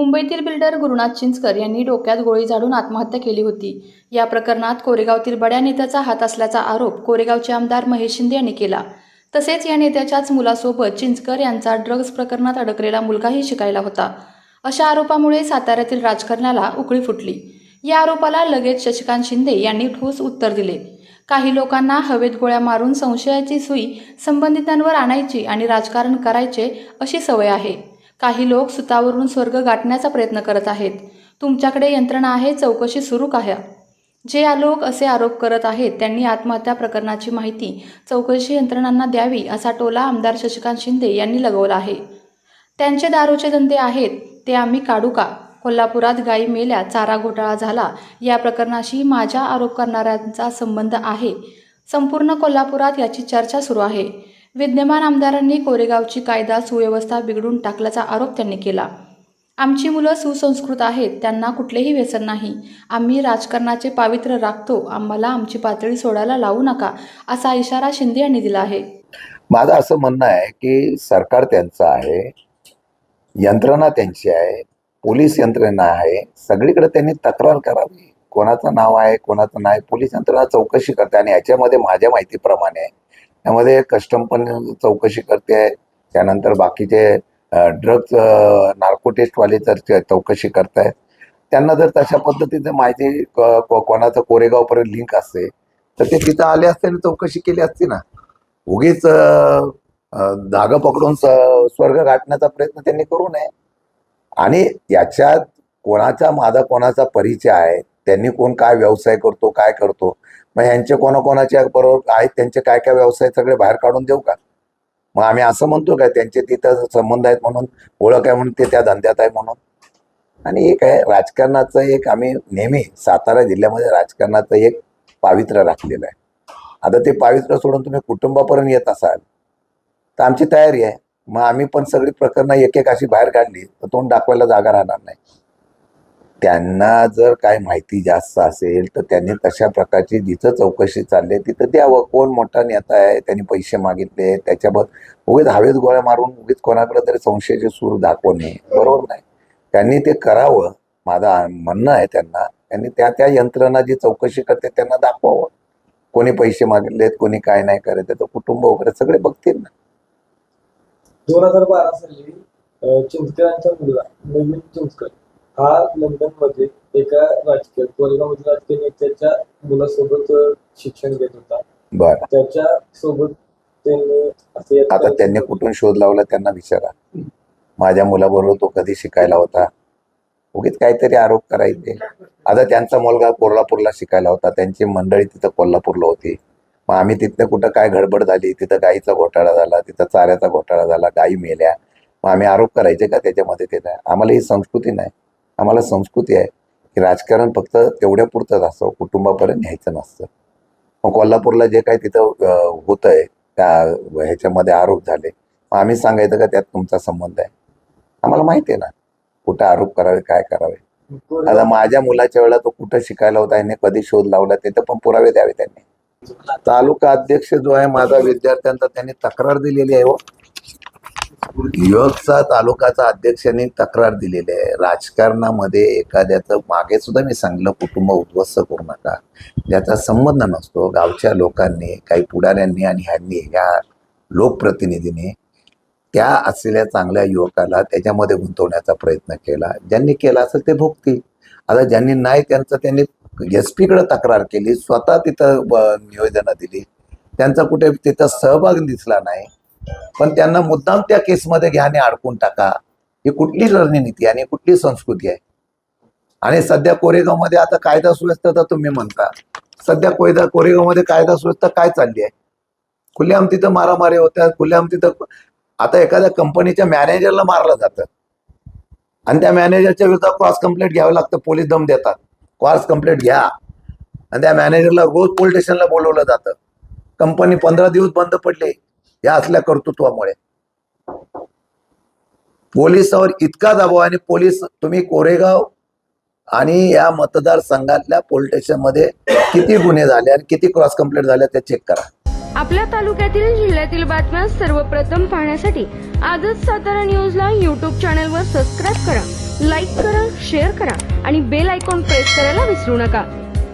मुंबईतील बिल्डर गुरुनाथ चिंचकर यांनी डोक्यात गोळी झाडून आत्महत्या केली होती. या प्रकरणात कोरेगावतील बड्या नेत्याचा हात असल्याचा आरोप कोरेगावचे आमदार महेश शिंदे यांनी केला. तसेच या नेत्याच्याच मुलासोबत चिंचकर यांचा ड्रग्ज प्रकरणात अडकलेला मुलगाही शिकायला होता. अशा आरोपामुळे साताऱ्यातील राजकारणाला उकळी फुटली. या आरोपाला लगेच शशिकांत शिंदे यांनी ठोस उत्तर दिले. काही लोकांना हवेत गोळ्या मारून संशयाची सुई संबंधितांवर आणायची आणि राजकारण करायचे अशी सवय आहे. काही लोक सुतावरून स्वर्ग गाठण्याचा प्रयत्न करत आहेत. तुमच्याकडे यंत्रणा आहे चौकशी सुरू का जे या लोक असे आरोप करत आहेत त्यांनी आत्महत्या प्रकरणाची माहिती चौकशी यंत्रणांना द्यावी असा टोला आमदार शशिकांत शिंदे यांनी लगवला आहे. त्यांचे दारूचे धंदे आहेत ते आम्ही काढू का? कोल्हापुरात गायी मेल्या चारा घोटाळा झाला या प्रकरणाशी माझ्या आरोप करणाऱ्यांचा संबंध आहे. संपूर्ण कोल्हापुरात याची चर्चा सुरू आहे. विद्यमान आमदारांनी कोरेगावची कायदा सुव्यवस्था बिघडून टाकल्याचा आरोप त्यांनी केला. आमची मुलं सुसंस्कृत आहेत त्यांना कुठलेही व्यसन नाही. आम्ही राजकारणाचे पावित्र्य राखतो आम्हाला आमची पातळी सोडायला लावू नका असा इशारा शिंदे यांनी दिला आहे. माझं असं म्हणणं आहे की सरकार त्यांचं आहे यंत्रणा त्यांची आहे पोलीस यंत्रणा आहे सगळीकडे त्यांनी तक्रार करावी. कोणाचं नाव आहे कोणाचं नाही पोलीस यंत्रणा चौकशी करते आणि याच्यामध्ये माझ्या माहितीप्रमाणे त्यामध्ये कस्टम पण चौकशी करते. त्यानंतर बाकीचे ड्रग्ज नार्को टेस्टवाले तर ते चौकशी करतायत. त्यांना जर तशा पद्धतीचं माहिती क- कोरेगाव कोणाचं कोरेगावपर्यंत लिंक असते तर ते तिथं आले असते आणि चौकशी केली असती ना. उगीच अं, जागा पकडून स्वर्ग गाठण्याचा प्रयत्न त्यांनी करू नये. आणि याच्यात कोणाचा माझा कोणाचा परिचय आहे त्यांनी कोण काय व्यवसाय करतो काय करतो? मग यांचे कोणाकोणाच्या बरोबर आहेत त्यांचे काय काय व्यवसाय सगळे बाहेर काढून देऊ का? मग आम्ही असं म्हणतो काय त्यांचे तिथं संबंध आहेत म्हणून ओळख आहे म्हणून ते त्या धंद्यात आहे म्हणून. आणि एक आहे राजकारणाचं एक आम्ही नेहमी सातारा जिल्ह्यामध्ये राजकारणाचं एक पावित्र्य राखलेलं आहे. आता ते पावित्र्य सोडून तुम्ही कुटुंबापर्यंत येत असाल तर आमची तयारी आहे. मग आम्ही पण सगळी प्रकरणं एक एक अशी बाहेर काढली तर तोंड दाखवायला जागा राहणार नाही. त्यांना जर काय माहिती जास्त असेल तर त्यांनी तशा प्रकारची जिथं चौकशी चालली आहे तिथं द्यावं. कोण मोठा नेता आहे त्यांनी पैसे मागितले त्याच्याबद्दल उगीच हवेत गोळ्या मारून उगीच कोणाकडे तरी संशयाचे सूर दाखवणे बरोबर नाही? त्यांनी ते करावं. माझं म्हणणं आहे त्यांना त्यांनी त्या त्या यंत्रणा जी चौकशी करते त्यांना दाखवावं. कोणी पैसे मागितलेत कोणी काय नाही करत तर कुटुंब वगैरे सगळे बघतील ना. दोन हजार बारा साली चिंचकरांचा मुलगा नवीन चिंचकर. हा लंडनमध्ये एका राजकीय कोरेगावमधील राजकीय नेत्याच्या मुलासोबत शिक्षण घेत होता. बरं. त्याच्या सोबत त्यांनी असे आता त्यांनी कुठून शोध लावला त्यांना विचारा. माझ्या मुलाबरोबर तो कधी शिकायला होता? उगीच काहीतरी आरोप करायचे. आता त्यांचा मुलगा कोल्हापूरला शिकायला होता. त्यांची मंडळी तिथं कोल्हापूरला होती. मग आम्ही तिथनं कुठं काय गडबड झाली? तिथं गाईचा घोटाळा झाला. तिथं चाऱ्याचा घोटाळा झाला. गाई मेल्या. मग आम्ही आरोप करायचे का त्याच्यामध्ये ते नाही? आम्हाला ही संस्कृती नाही. आम्हाला संस्कृती आहे की राजकारण फक्त तेवढ्या पुरतंच असतं कुटुंबापर्यंत न्यायचं नसतं. मग कोल्हापूरला जे काय तिथं अं, होतंय त्या ह्याच्यामध्ये आरोप झाले मग आम्ही सांगायचं का त्यात तुमचा संबंध आहे? आम्हाला माहिती आहे ना कुठं आरोप करावे काय करावे. आता माझ्या मुलाच्या वेळेला तो कुठं शिकायला होता याने कधी शोध लावला तिथं पण पुरावे द्यावे त्यांनी. तालुका अध्यक्ष जो आहे माझा विद्यार्थ्यांचा त्यांनी तक्रार दिलेली आहे हो. युवकचा तालुकाचा अध्यक्षांनी तक्रार दिलेली आहे. राजकारणामध्ये एखाद्याचं मागे सुद्धा मी सांगलं कुटुंब उद्ध्वस्त करू नका. ज्याचा संबंध नसतो गावच्या लोकांनी काही पुढाऱ्यांनी आणि ह्यांनी या लोकप्रतिनिधीने त्या असलेल्या चांगल्या युवकाला त्याच्यामध्ये गुंतवण्याचा प्रयत्न केला. ज्यांनी केला असेल ते भोगतील. आता ज्यांनी नाही त्यांचं त्यांनी एस पीकडे तक्रार केली स्वतः तिथं ब- निवेदनं दिली. त्यांचा कुठे तिथं सहभाग दिसला नाही. पण त्यांना मुद्दाम त्या केसमध्ये घ्याने अडकून टाका. ही कुठली रणनीती आणि कुठली संस्कृती आहे? आणि सध्या कोरेगावमध्ये आता कायदा सुव्यवस्था तुम्ही म्हणता. सध्या कोयदा कोरेगावमध्ये कायदा सुव्यवस्था काय चालली आहे? खुल्याम तिथं मारामारी होत्या खुल्याम तिथं आता एखाद्या कंपनीच्या मॅनेजरला मारलं जातं. आणि त्या मॅनेजरच्या विरुद्ध क्रॉस कंप्लेंट घ्यावं लागतं. पोलीस दम देतात. क्रॉस कंप्लेंट घ्या. आणि त्या मॅनेजरला रोज पोलीस स्टेशनला बोलवलं जातं. कंपनी पंधरा दिवस बंद पडली. या असल्या कर्तृत्वामुळे. पोलिसावर इतका दबाव आणि पोलीस तुम्ही कोरेगाव आणि या मतदारसंघातल्या पोलीस स्टेशनमध्ये किती गुन्हे झाले आणि किती क्रॉस कंप्लेंट झाल्या ते चेक करा. आपल्या तालुक्यातील जिल्ह्यातील बातम्या सर्वप्रथम पाहण्यासाठी आजच सातारा न्यूजला युट्यूब चॅनलवर सबस्क्राईब करा लाईक करा शेअर करा आणि बेल आयकॉन प्रेस करायला विसरू नका.